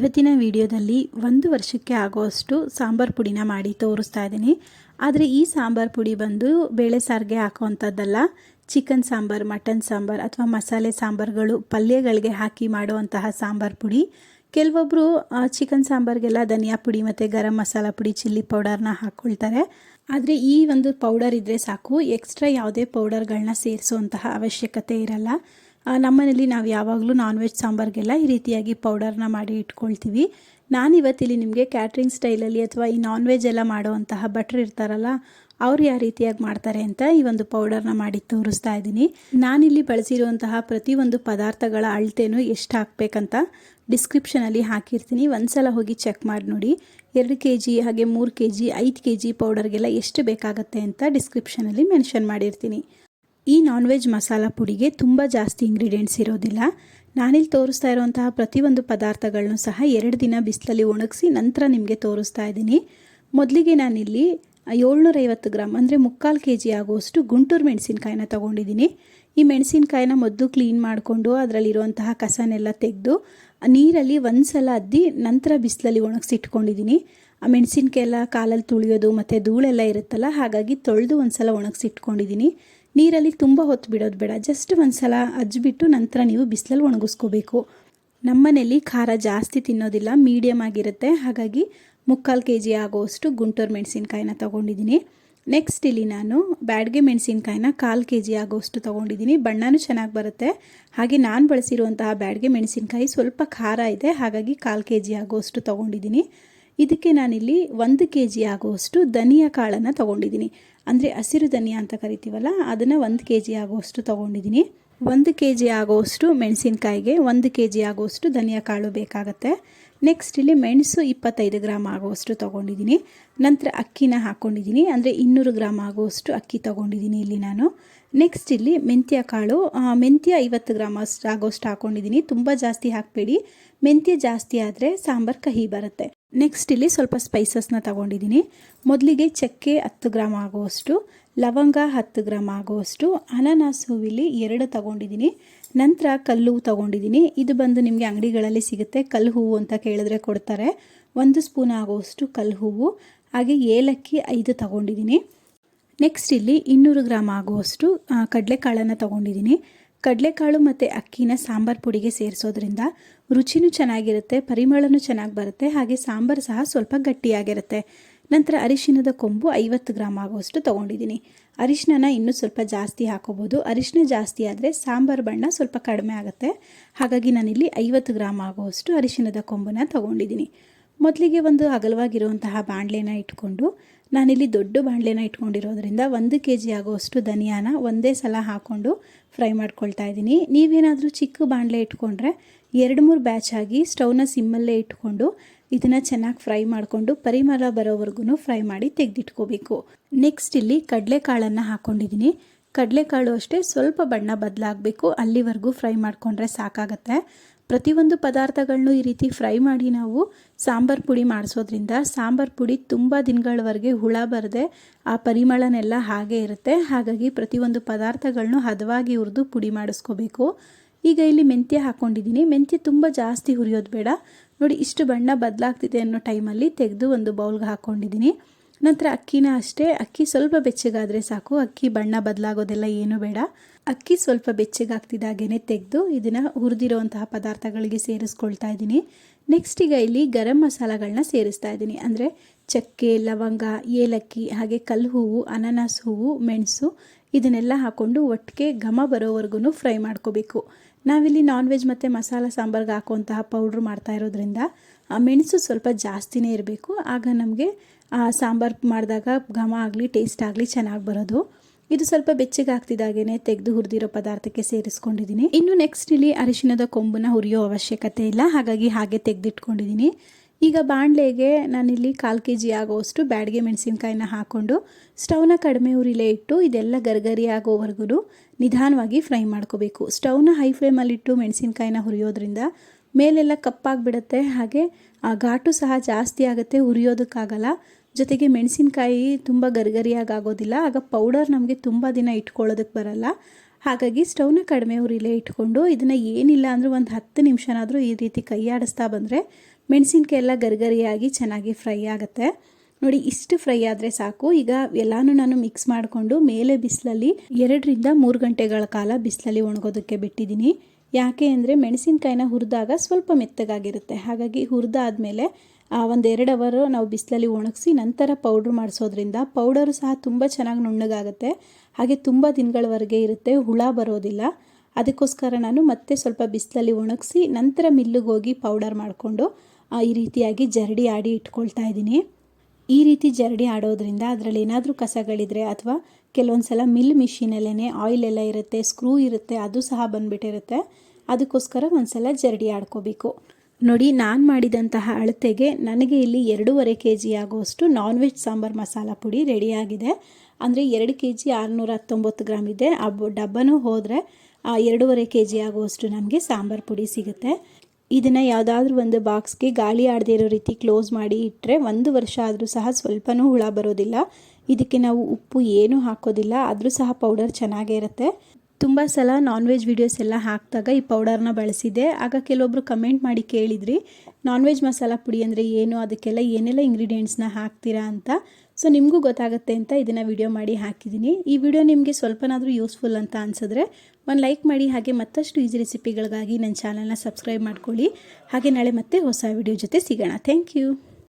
ಇವತ್ತಿನ ವಿಡಿಯೋದಲ್ಲಿ ಒಂದು ವರ್ಷಕ್ಕೆ ಆಗೋಷ್ಟು ಸಾಂಬಾರು ಪುಡಿನ ಮಾಡಿ ತೋರಿಸ್ತಾ ಇದ್ದೀನಿ. ಆದರೆ ಈ ಸಾಂಬಾರು ಪುಡಿ ಬಂದು ಬೇಳೆ ಸಾರಿಗೆ ಹಾಕುವಂಥದ್ದಲ್ಲ ಚಿಕನ್ ಸಾಂಬಾರು, ಮಟನ್ ಸಾಂಬಾರು ಅಥವಾ ಮಸಾಲೆ ಸಾಂಬಾರುಗಳು ಪಲ್ಯಗಳಿಗೆ ಹಾಕಿ ಮಾಡುವಂತಹ ಸಾಂಬಾರು ಪುಡಿ. ಕೆಲವೊಬ್ಬರು ಚಿಕನ್ ಸಾಂಬಾರಿಗೆಲ್ಲ ಧನಿಯಾ ಪುಡಿ ಮತ್ತು ಗರಂ ಮಸಾಲ ಪುಡಿ, ಚಿಲ್ಲಿ ಪೌಡರ್ನ ಹಾಕ್ಕೊಳ್ತಾರೆ. ಆದರೆ ಈ ಒಂದು ಪೌಡರ್ ಇದ್ದರೆ ಸಾಕು. ಎಕ್ಸ್ಟ್ರಾ ಯಾವುದೇ ಪೌಡರ್ಗಳನ್ನ ಸೇರಿಸುವಂತಹ ಅವಶ್ಯಕತೆ ಇರಲ್ಲ. ನಮ್ಮನೇಲಿ ನಾವು ಯಾವಾಗಲೂ ನಾನ್ ವೆಜ್ ಸಾಂಬಾರಿಗೆಲ್ಲ ಈ ರೀತಿಯಾಗಿ ಪೌಡರ್ನ ಮಾಡಿ ಇಟ್ಕೊಳ್ತೀವಿ. ನಾನು ಇವತ್ತಿಲ್ಲಿ ನಿಮಗೆ ಕ್ಯಾಟ್ರಿಂಗ್ ಸ್ಟೈಲಲ್ಲಿ ಅಥವಾ ಈ ನಾನ್ ವೆಜ್ ಎಲ್ಲ ಮಾಡುವಂತಹ ಭಟ್ರು ಇರ್ತಾರಲ್ಲ, ಅವ್ರು ಯಾವ ರೀತಿಯಾಗಿ ಮಾಡ್ತಾರೆ ಅಂತ ಈ ಒಂದು ಪೌಡರ್ನ ಮಾಡಿ ತೋರಿಸ್ತಾ ಇದ್ದೀನಿ. ನಾನಿಲ್ಲಿ ಬಳಸಿರುವಂತಹ ಪ್ರತಿಯೊಂದು ಪದಾರ್ಥಗಳ ಅಳತೆನೂ ಎಷ್ಟು ಹಾಕಬೇಕಂತ ಡಿಸ್ಕ್ರಿಪ್ಷನಲ್ಲಿ ಹಾಕಿರ್ತೀನಿ. ಒಂದ್ಸಲ ಹೋಗಿ ಚೆಕ್ ಮಾಡಿ ನೋಡಿ. ಎರಡು ಕೆ ಜಿ ಹಾಗೆ ಮೂರು ಕೆ ಜಿ ಐದು ಕೆ ಜಿ ಪೌಡರ್ಗೆಲ್ಲ ಎಷ್ಟು ಬೇಕಾಗುತ್ತೆ ಅಂತ ಡಿಸ್ಕ್ರಿಪ್ಷನಲ್ಲಿ ಮೆನ್ಷನ್ ಮಾಡಿರ್ತೀನಿ. ಈ ನಾನ್ ವೆಜ್ ಮಸಾಲ ಪುಡಿಗೆ ತುಂಬ ಜಾಸ್ತಿ ಇಂಗ್ರೀಡಿಯೆಂಟ್ಸ್ ಇರೋದಿಲ್ಲ. ನಾನಿಲ್ಲಿ ತೋರಿಸ್ತಾ ಇರುವಂತಹ ಪ್ರತಿಯೊಂದು ಪದಾರ್ಥಗಳನ್ನು ಸಹ ಎರಡು ದಿನ ಬಿಸಿಲಲ್ಲಿ ಒಣಗಿಸಿ ನಂತರ ನಿಮಗೆ ತೋರಿಸ್ತಾ ಇದ್ದೀನಿ. ಮೊದಲಿಗೆ ನಾನಿಲ್ಲಿ ಏಳ್ನೂರೈವತ್ತು ಗ್ರಾಮ್ ಅಂದರೆ ಮುಕ್ಕಾಲು ಕೆ ಜಿ ಆಗುವಷ್ಟು ಗುಂಟೂರು ಮೆಣಸಿನ್ಕಾಯಿನ ತೊಗೊಂಡಿದ್ದೀನಿ. ಈ ಮೆಣಸಿನ್ಕಾಯಿನ ಮೊದಲು ಕ್ಲೀನ್ ಮಾಡಿಕೊಂಡು ಅದರಲ್ಲಿರುವಂತಹ ಕಸನೆಲ್ಲ ತೆಗೆದು ನೀರಲ್ಲಿ ಒಂದು ಸಲ ಅದ್ದಿ ನಂತರ ಬಿಸಿಲಲ್ಲಿ ಒಣಗಿಸಿ ಇಟ್ಕೊಂಡಿದ್ದೀನಿ ಆ ಮೆಣಸಿನ್ಕಾಯಿ ಎಲ್ಲ ಕಾಲಲ್ಲಿ ತುಳಿಯೋದು ಮತ್ತು ಧೂಳೆಲ್ಲ ಇರುತ್ತಲ್ಲ, ಹಾಗಾಗಿ ತೊಳೆದು ಒಂದು ಸಲ ಒಣಗಿಸಿ ಇಟ್ಕೊಂಡಿದ್ದೀನಿ ನೀರಲ್ಲಿ ತುಂಬ ಹೊತ್ತು ಬಿಡೋದು ಬೇಡ. ಜಸ್ಟ್ ಒಂದು ಸಲ ಅಜ್ಜಿಬಿಟ್ಟು ನಂತರ ನೀವು ಬಿಸಿಲಲ್ಲಿ ಒಣಗಿಸ್ಕೋಬೇಕು. ನಮ್ಮನೇಲಿ ಖಾರ ಜಾಸ್ತಿ ತಿನ್ನೋದಿಲ್ಲ ಮೀಡಿಯಮ್ ಆಗಿರುತ್ತೆ. ಹಾಗಾಗಿ ಮುಕ್ಕಾಲು ಕೆ ಜಿ ಆಗೋವಷ್ಟು ಗುಂಟೂರು ಮೆಣಸಿನ್ಕಾಯಿನ ತೊಗೊಂಡಿದ್ದೀನಿ. ನೆಕ್ಸ್ಟ್ ಇಲ್ಲಿ ನಾನು ಬ್ಯಾಡ್ಗೆ ಮೆಣಸಿನ್ಕಾಯಿನ ಕಾಲು ಕೆ ಜಿ ಆಗೋವಷ್ಟು ತೊಗೊಂಡಿದ್ದೀನಿ. ಬಣ್ಣನೂ ಚೆನ್ನಾಗಿ ಬರುತ್ತೆ. ಹಾಗೆ ನಾನು ಬಳಸಿರುವಂತಹ ಬ್ಯಾಡ್ಗೆ ಮೆಣಸಿನ್ಕಾಯಿ ಸ್ವಲ್ಪ ಖಾರ ಇದೆ. ಹಾಗಾಗಿ ಕಾಲು ಕೆ ಜಿ ಆಗೋವಷ್ಟು ತೊಗೊಂಡಿದ್ದೀನಿ. ಇದಕ್ಕೆ ನಾನಿಲ್ಲಿ ಒಂದು ಕೆ ಜಿ ಆಗುವಷ್ಟು ಧನಿಯಾ ಕಾಳನ್ನು ತೊಗೊಂಡಿದ್ದೀನಿ. ಅಂದರೆ ಹಸಿರು ಧನಿಯಾ ಅಂತ ಕರಿತೀವಲ್ಲ, ಅದನ್ನು ಒಂದು ಕೆ ಜಿ ಆಗುವಷ್ಟು ತೊಗೊಂಡಿದ್ದೀನಿ. ಒಂದು ಕೆ ಜಿ ಆಗುವಷ್ಟು ಮೆಣಸಿನ್ಕಾಯಿಗೆ ಒಂದು ಕೆ ಜಿ ಆಗುವಷ್ಟು ಧನಿಯಾ ಕಾಳು ಬೇಕಾಗುತ್ತೆ. ನೆಕ್ಸ್ಟ್ ಇಲ್ಲಿ ಮೆಣಸು ಇಪ್ಪತ್ತೈದು ಗ್ರಾಮ್ ಆಗುವಷ್ಟು ತೊಗೊಂಡಿದ್ದೀನಿ. ನಂತರ ಅಕ್ಕಿನ ಹಾಕ್ಕೊಂಡಿದ್ದೀನಿ ಅಂದರೆ ಇನ್ನೂರು ಗ್ರಾಮ್ ಆಗುವಷ್ಟು ಅಕ್ಕಿ ತೊಗೊಂಡಿದ್ದೀನಿ ಇಲ್ಲಿ ನಾನು. ನೆಕ್ಸ್ಟ್ ಇಲ್ಲಿ ಮೆಂತ್ಯ ಕಾಳು ಮೆಂತ್ಯ ಐವತ್ತು ಗ್ರಾಮ್ ಅಷ್ಟು ಆಗೋಷ್ಟು ಹಾಕ್ಕೊಂಡಿದ್ದೀನಿ ತುಂಬ ಜಾಸ್ತಿ ಹಾಕಬೇಡಿ. ಮೆಂತ್ಯ ಜಾಸ್ತಿ ಆದರೆ ಸಾಂಬಾರು ಕಹಿ ಬರುತ್ತೆ. ನೆಕ್ಸ್ಟ್ ಇಲ್ಲಿ ಸ್ವಲ್ಪ ಸ್ಪೈಸಸ್ನ ತಗೊಂಡಿದ್ದೀನಿ ಮೊದಲಿಗೆ ಚಕ್ಕೆ ಹತ್ತು ಗ್ರಾಮ್ ಆಗುವಷ್ಟು, ಲವಂಗ ಹತ್ತು ಗ್ರಾಮ್ ಆಗುವಷ್ಟು, ಅನಾನಸ್ ಹೂವಿಲಿ ಎರಡು ತಗೊಂಡಿದ್ದೀನಿ ನಂತರ ಕಲ್ಲು ತಗೊಂಡಿದ್ದೀನಿ ಇದು ಬಂದು ನಿಮಗೆ ಅಂಗಡಿಗಳಲ್ಲಿ ಸಿಗುತ್ತೆ. ಕಲ್ಲು ಹೂವು ಅಂತ ಕೇಳಿದ್ರೆ ಕೊಡ್ತಾರೆ. ಒಂದು ಸ್ಪೂನ್ ಆಗುವಷ್ಟು ಕಲ್ಲು ಹೂವು ಹಾಗೆ ಏಲಕ್ಕಿ ಐದು ತಗೊಂಡಿದ್ದೀನಿ ನೆಕ್ಸ್ಟ್ ಇಲ್ಲಿ ಇನ್ನೂರು ಗ್ರಾಮ್ ಆಗುವಷ್ಟು ಕಡಲೆಕಾಳನ್ನು ತೊಗೊಂಡಿದ್ದೀನಿ ಕಡಲೆಕಾಳು ಮತ್ತು ಅಕ್ಕಿನ ಸಾಂಬಾರು ಪುಡಿಗೆ ಸೇರಿಸೋದ್ರಿಂದ ರುಚಿನೂ ಚೆನ್ನಾಗಿರುತ್ತೆ, ಪರಿಮಳನೂ ಚೆನ್ನಾಗಿ ಬರುತ್ತೆ, ಹಾಗೆ ಸಾಂಬಾರು ಸಹ ಸ್ವಲ್ಪ ಗಟ್ಟಿಯಾಗಿರುತ್ತೆ. ನಂತರ ಅರಿಶಿನದ ಕೊಂಬು ಐವತ್ತು ಗ್ರಾಮ್ ಆಗುವಷ್ಟು ತೊಗೊಂಡಿದ್ದೀನಿ. ಅರಿಶಿನನ ಇನ್ನೂ ಸ್ವಲ್ಪ ಜಾಸ್ತಿ ಹಾಕೋಬೋದು. ಅರಿಶಿನ ಜಾಸ್ತಿ ಆದರೆ ಸಾಂಬಾರು ಬಣ್ಣ ಸ್ವಲ್ಪ ಕಡಿಮೆ ಆಗುತ್ತೆ. ಹಾಗಾಗಿ ನಾನಿಲ್ಲಿ ಐವತ್ತು ಗ್ರಾಮ್ ಆಗುವಷ್ಟು ಅರಿಶಿನದ ಕೊಂಬನ್ನು ತೊಗೊಂಡಿದ್ದೀನಿ. ಮೊದಲಿಗೆ ಒಂದು ಅಗಲವಾಗಿರುವಂತಹ ಬಾಣಲೆನ ಇಟ್ಕೊಂಡು, ನಾನಿಲ್ಲಿ ದೊಡ್ಡ ಬಾಣಲೆನ ಇಟ್ಕೊಂಡಿರೋದ್ರಿಂದ ಒಂದು ಕೆ ಜಿ ಆಗುವಷ್ಟು ಧನಿಯಾನ ಒಂದೇ ಸಲ ಹಾಕ್ಕೊಂಡು ಫ್ರೈ ಮಾಡ್ಕೊಳ್ತಾ ಇದ್ದೀನಿ. ನೀವೇನಾದರೂ ಚಿಕ್ಕ ಬಾಣಲೆ ಇಟ್ಕೊಂಡ್ರೆ ಎರಡು ಮೂರು ಬ್ಯಾಚ್ ಆಗಿ ಸ್ಟವ್ನ ಸಿಮ್ಮಲ್ಲೇ ಇಟ್ಕೊಂಡು ಇದನ್ನು ಚೆನ್ನಾಗಿ ಫ್ರೈ ಮಾಡಿಕೊಂಡು ಪರಿಮಳ ಬರೋವರೆಗೂ ಫ್ರೈ ಮಾಡಿ ತೆಗೆದಿಟ್ಕೋಬೇಕು. ನೆಕ್ಸ್ಟ್ ಇಲ್ಲಿ ಕಡಲೆಕಾಳನ್ನು ಹಾಕ್ಕೊಂಡಿದ್ದೀನಿ ಕಡಲೆಕಾಳು ಅಷ್ಟೇ ಸ್ವಲ್ಪ ಬಣ್ಣ ಬದಲಾಗಬೇಕು. ಅಲ್ಲಿವರೆಗೂ ಫ್ರೈ ಮಾಡಿಕೊಂಡ್ರೆ ಸಾಕಾಗತ್ತೆ. ಪ್ರತಿಯೊಂದು ಪದಾರ್ಥಗಳನ್ನೂ ಈ ರೀತಿ ಫ್ರೈ ಮಾಡಿ ನಾವು ಸಾಂಬಾರು ಪುಡಿ ಮಾಡಿಸೋದ್ರಿಂದ ಸಾಂಬಾರು ಪುಡಿ ತುಂಬ ದಿನಗಳವರೆಗೆ ಹುಳ ಬರದೆ ಆ ಪರಿಮಳನೆಲ್ಲ ಹಾಗೆ ಇರುತ್ತೆ. ಹಾಗಾಗಿ ಪ್ರತಿಯೊಂದು ಪದಾರ್ಥಗಳನ್ನು ಹದವಾಗಿ ಹುರಿದು ಪುಡಿ ಮಾಡಿಸ್ಕೋಬೇಕು. ಈಗ ಇಲ್ಲಿ ಮೆಂತ್ಯ ಹಾಕ್ಕೊಂಡಿದ್ದೀನಿ ಮೆಂತ್ಯ ತುಂಬ ಜಾಸ್ತಿ ಹುರಿಯೋದು ಬೇಡ. ನೋಡಿ ಇಷ್ಟು ಬಣ್ಣ ಬದಲಾಗ್ತಿದೆ ಅನ್ನೋ ಟೈಮಲ್ಲಿ ತೆಗೆದು ಒಂದು ಬೌಲ್ಗೆ ಹಾಕ್ಕೊಂಡಿದ್ದೀನಿ ನಂತರ ಅಕ್ಕಿನ ಅಷ್ಟೇ. ಅಕ್ಕಿ ಸ್ವಲ್ಪ ಬೆಚ್ಚಗಾದರೆ ಸಾಕು. ಅಕ್ಕಿ ಬಣ್ಣ ಬದಲಾಗೋದೆಲ್ಲ ಏನು ಬೇಡ. ಅಕ್ಕಿ ಸ್ವಲ್ಪ ಬೆಚ್ಚಗಾಗ್ತಿದ್ದಾಗೇ ತೆಗೆದು ಇದನ್ನು ಹುರಿದಿರುವಂತಹ ಪದಾರ್ಥಗಳಿಗೆ ಸೇರಿಸ್ಕೊಳ್ತಾ ಇದ್ದೀನಿ. ನೆಕ್ಸ್ಟ್ ಈಗ ಇಲ್ಲಿ ಗರಂ ಮಸಾಲಗಳನ್ನ ಸೇರಿಸ್ತಾ ಇದ್ದೀನಿ. ಅಂದರೆ ಚಕ್ಕೆ, ಲವಂಗ, ಏಲಕ್ಕಿ, ಹಾಗೆ ಕಲ್ಲು ಹೂವು ಅನಾನಸ್ ಹೂವು, ಮೆಣಸು ಇದನ್ನೆಲ್ಲ ಹಾಕ್ಕೊಂಡು ಒಟ್ಟಿಗೆ ಘಮ ಬರೋವರೆಗೂ ಫ್ರೈ ಮಾಡ್ಕೋಬೇಕು. ನಾವಿಲ್ಲಿ ನಾನ್ ವೆಜ್ ಮತ್ತು ಮಸಾಲ ಸಾಂಬಾರ್ಗೆ ಹಾಕುವಂತಹ ಪೌಡ್ರ್ ಮಾಡ್ತಾ ಇರೋದ್ರಿಂದ, ಆ ಮೆಣಸು ಸ್ವಲ್ಪ ಜಾಸ್ತಿನೇ ಇರಬೇಕು. ಆಗ ನಮಗೆ, ಆ ಸಾಂಬಾರು ಮಾಡಿದಾಗ ಘಮ ಆಗಲಿ ಟೇಸ್ಟ್ ಆಗಲಿ ಚೆನ್ನಾಗಿ ಬರೋದು. ಇದು ಸ್ವಲ್ಪ ಬೆಚ್ಚಗೆ ಆಗ್ತಿದ್ದಾಗೇ ತೆಗೆದು ಹುರಿದಿರೋ ಪದಾರ್ಥಕ್ಕೆ ಸೇರಿಸ್ಕೊಂಡಿದ್ದೀನಿ ಇನ್ನು ನೆಕ್ಸ್ಟ್ ಇಲ್ಲಿ ಅರಿಶಿನದ ಕೊಂಬನ್ನ ಹುರಿಯೋ ಅವಶ್ಯಕತೆ ಇಲ್ಲ. ಹಾಗಾಗಿ ಹಾಗೆ ತೆಗೆದಿಟ್ಕೊಂಡಿದ್ದೀನಿ ಈಗ ಬಾಣಲೆಗೆ ನಾನಿಲ್ಲಿ ಕಾಲು ಕೆ ಜಿ ಆಗೋವಷ್ಟು ಬ್ಯಾಡಿಗೆ ಮೆಣಸಿನ್ಕಾಯಿನ ಹಾಕ್ಕೊಂಡು ಸ್ಟವ್ನ ಕಡಿಮೆ ಉರಿಲೇ ಇಟ್ಟು, ಇದೆಲ್ಲ ಗರ್ಗರಿ ಆಗೋವರೆಗೂ ನಿಧಾನವಾಗಿ ಫ್ರೈ ಮಾಡ್ಕೋಬೇಕು. ಸ್ಟವ್ನ ಹೈ ಫ್ಲೇಮಲ್ಲಿಟ್ಟು ಮೆಣಸಿನ್ಕಾಯಿನ ಹುರಿಯೋದ್ರಿಂದ ಮೇಲೆಲ್ಲ ಕಪ್ಪಾಗಿಬಿಡುತ್ತೆ. ಹಾಗೆ ಆ ಘಾಟು ಸಹ ಜಾಸ್ತಿ ಆಗುತ್ತೆ, ಹುರಿಯೋದಕ್ಕಾಗಲ್ಲ. ಜೊತೆಗೆ ಮೆಣಸಿನ್ಕಾಯಿ ತುಂಬ ಗರಿಗರಿಯಾಗಿ ಆಗೋದಿಲ್ಲ ಆಗ ಪೌಡರ್ ನಮಗೆ ತುಂಬ ದಿನ ಇಟ್ಕೊಳ್ಳೋದಕ್ಕೆ ಬರಲ್ಲ. ಹಾಗಾಗಿ ಸ್ಟವ್ನ ಕಡಿಮೆ ಉರಿಲೇ ಇಟ್ಕೊಂಡು ಇದನ್ನು ಏನಿಲ್ಲ ಅಂದರೂ ಒಂದು ಹತ್ತು ನಿಮಿಷನಾದರೂ ಈ ರೀತಿ ಕೈಯಾಡಿಸ್ತಾ ಬಂದರೆ ಮೆಣಸಿನ್ಕಾಯಿ ಎಲ್ಲ ಗರಿಗರಿಯಾಗಿ ಚೆನ್ನಾಗಿ ಫ್ರೈ ಆಗುತ್ತೆ. ನೋಡಿ, ಇಷ್ಟು ಫ್ರೈ ಆದರೆ ಸಾಕು. ಈಗ ಎಲ್ಲಾನು ನಾನು ಮಿಕ್ಸ್ ಮಾಡಿಕೊಂಡು ಮೇಲೆ ಬಿಸಿಲಲ್ಲಿ ಎರಡರಿಂದ ಮೂರು ಗಂಟೆಗಳ ಕಾಲ ಬಿಸಿಲಲ್ಲಿ ಒಣಗೋದಕ್ಕೆ ಬಿಟ್ಟಿದ್ದೀನಿ. ಯಾಕೆ ಅಂದರೆ ಮೆಣಸಿನ್ಕಾಯಿನ ಹುರಿದಾಗ ಸ್ವಲ್ಪ ಮೆತ್ತಗಾಗಿರುತ್ತೆ. ಹಾಗಾಗಿ ಹುರಿದಾದ್ಮೇಲೆ ಒಂದು ಎರಡು ಅವರು ನಾವು ಬಿಸಿಲಲ್ಲಿ ಒಣಗಿಸಿ ನಂತರ ಪೌಡ್ರ್ ಮಾಡಿಸೋದ್ರಿಂದ ಪೌಡರು ಸಹ ತುಂಬ ಚೆನ್ನಾಗಿ ನುಣ್ಣಗಾಗುತ್ತೆ. ಹಾಗೆ ತುಂಬ ದಿನಗಳವರೆಗೆ ಇರುತ್ತೆ, ಹುಳ ಬರೋದಿಲ್ಲ. ಅದಕ್ಕೋಸ್ಕರ ನಾನು ಮತ್ತೆ ಸ್ವಲ್ಪ ಬಿಸಿಲಲ್ಲಿ ಒಣಗಿಸಿ ನಂತರ ಮಿಲ್ಲಿಗೆ ಹೋಗಿ ಪೌಡರ್ ಮಾಡಿಕೊಂಡು ಈ ರೀತಿಯಾಗಿ ಜರಡಿ ಆಡಿ ಇಟ್ಕೊಳ್ತಾ ಇದ್ದೀನಿ. ಈ ರೀತಿ ಜರಡಿ ಆಡೋದ್ರಿಂದ ಅದರಲ್ಲಿ ಏನಾದರೂ ಕಸಗಳಿದ್ರೆ ಅಥವಾ ಕೆಲವೊಂದು ಸಲ ಮಿಲ್ ಮಿಷಿನಲ್ಲೇ ಆಯಿಲ್ ಎಲ್ಲ ಇರುತ್ತೆ, ಸ್ಕ್ರೂ ಇರುತ್ತೆ, ಅದು ಸಹ ಬಂದುಬಿಟ್ಟಿರುತ್ತೆ. ಅದಕ್ಕೋಸ್ಕರ ಒಂದು ಸಲ ಜರಡಿ ಆಡ್ಕೋಬೇಕು. ನೋಡಿ, ನಾನು ಮಾಡಿದಂತಹ ಅಳತೆಗೆ ನನಗೆ ಇಲ್ಲಿ ಎರಡೂವರೆ ಕೆ ಜಿ ಆಗುವಷ್ಟು ನಾನ್ ವೆಜ್ ಸಾಂಬಾರು ಮಸಾಲ ಪುಡಿ ರೆಡಿಯಾಗಿದೆ. ಅಂದರೆ ಎರಡು ಕೆ ಜಿ ಆರುನೂರ ಹತ್ತೊಂಬತ್ತು ಗ್ರಾಮ್ ಇದೆ. ಆ ಡಬ್ಬನೂ ಹೋದರೆ ಎರಡೂವರೆ ಕೆ ಜಿ ಆಗುವಷ್ಟು ನಮಗೆ ಸಾಂಬಾರು ಪುಡಿ ಸಿಗುತ್ತೆ. ಇದನ್ನು ಯಾವುದಾದ್ರೂ ಒಂದು ಬಾಕ್ಸ್ಗೆ ಗಾಳಿ ಆಡದೇ ಇರೋ ರೀತಿ ಕ್ಲೋಸ್ ಮಾಡಿ ಇಟ್ಟರೆ ಒಂದು ವರ್ಷ ಆದರೂ ಸಹ ಸ್ವಲ್ಪನೂ ಹುಳ ಬರೋದಿಲ್ಲ. ಇದಕ್ಕೆ ನಾವು ಉಪ್ಪು ಏನೂ ಹಾಕೋದಿಲ್ಲ. ಆದರೂ ಸಹ ಪೌಡರ್ ಚೆನ್ನಾಗೇ ಇರುತ್ತೆ. ತುಂಬ ಸಲ ನಾನ್ ವೆಜ್ ವೀಡಿಯೋಸ್ ಎಲ್ಲ ಹಾಕಿದಾಗ ಈ ಪೌಡರ್ನ ಬಳಸಿದೆ ಆಗ ಕೆಲವೊಬ್ಬರು ಕಮೆಂಟ್ ಮಾಡಿ ಕೇಳಿದ್ರಿ ನಾನ್ ವೆಜ್ ಮಸಾಲ ಪುಡಿ ಅಂದರೆ ಏನು? ಅದಕ್ಕೆಲ್ಲ ಏನೆಲ್ಲ ಇಂಗ್ರೀಡಿಯೆಂಟ್ಸ್ನ ಹಾಕ್ತೀರಾ? ಅಂತ. ಸೊ ನಿಮಗೂ ಗೊತ್ತಾಗುತ್ತೆ ಅಂತ ಇದನ್ನು ವಿಡಿಯೋ ಮಾಡಿ ಹಾಕಿದ್ದೀನಿ. ಈ ವಿಡಿಯೋ ನಿಮಗೆ ಸ್ವಲ್ಪನಾದರೂ ಯೂಸ್ಫುಲ್ ಅಂತ ಅನಿಸಿದ್ರೆ ಒಂದು ಲೈಕ್ ಮಾಡಿ, ಹಾಗೆ ಮತ್ತಷ್ಟು ಈಸಿ ರೆಸಿಪಿಗಳಿಗಾಗಿ ನನ್ನ ಚಾನಲ್ನ ಸಬ್ಸ್ಕ್ರೈಬ್ ಮಾಡ್ಕೊಳ್ಳಿ. ಹಾಗೆ ನಾಳೆ ಮತ್ತೆ ಹೊಸ ವಿಡಿಯೋ ಜೊತೆ ಸಿಗೋಣ. Thank you